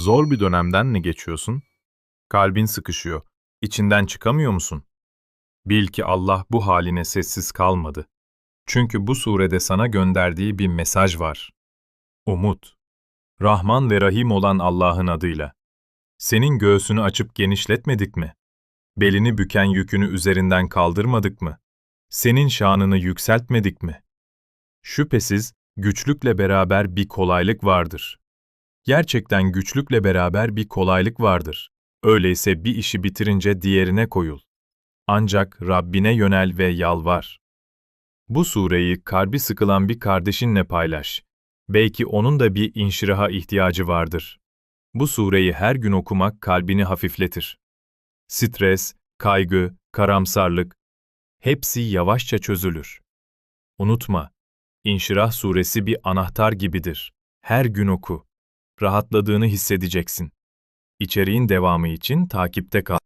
Zor bir dönemden mi geçiyorsun? Kalbin sıkışıyor. İçinden çıkamıyor musun? Bil ki Allah bu haline sessiz kalmadı. Çünkü bu surede sana gönderdiği bir mesaj var. Umut. Rahman ve Rahim olan Allah'ın adıyla. Senin göğsünü açıp genişletmedik mi? Belini büken yükünü üzerinden kaldırmadık mı? Senin şanını yükseltmedik mi? Şüphesiz güçlükle beraber bir kolaylık vardır. Gerçekten güçlükle beraber bir kolaylık vardır. Öyleyse bir işi bitirince diğerine koyul. Ancak Rabbine yönel ve yalvar. Bu sureyi kalbi sıkılan bir kardeşinle paylaş. Belki onun da bir inşiraha ihtiyacı vardır. Bu sureyi her gün okumak kalbini hafifletir. Stres, kaygı, karamsarlık hepsi yavaşça çözülür. Unutma, İnşirah suresi bir anahtar gibidir. Her gün oku. Rahatladığını hissedeceksin. İçeriğin devamı için takipte kal.